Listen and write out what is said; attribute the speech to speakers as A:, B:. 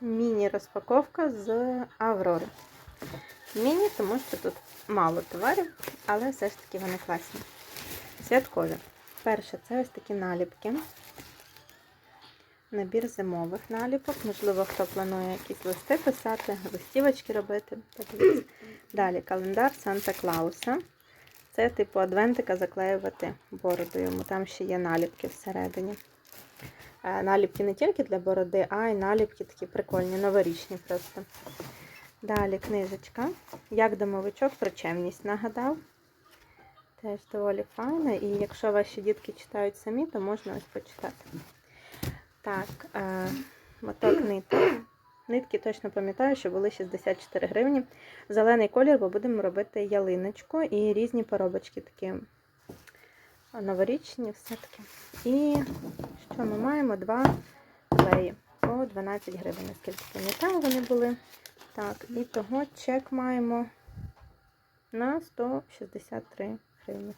A: Міні-розпаковка з Аврори. Міні, тому що тут мало товарів, але все ж таки вони класні. Святкові. Перше, це ось такі наліпки. Набір зимових наліпок. Можливо, хто планує якісь листи писати, листівочки робити. Далі календар Санта Клауса. Це типу адвентика заклеювати бороду йому. Там ще є наліпки всередині. Е, Наліпки не тільки для бороди, а й наліпки такі прикольні, новорічні просто. Далі книжечка. Як домовичок про чемність нагадав. Теж доволі файна. І якщо ваші дітки читають самі, то можна ось почитати. Так, е, моток ниток. Нитки точно пам'ятаю, що були 64 гривні. Зелений колір, бо будемо робити ялиночку і різні поробочки такі новорічні все-таки. І що ми маємо? Два клеї по 12 гривень, наскільки пам'ятаю, вони були. Так, і того чек маємо на 163 гривні.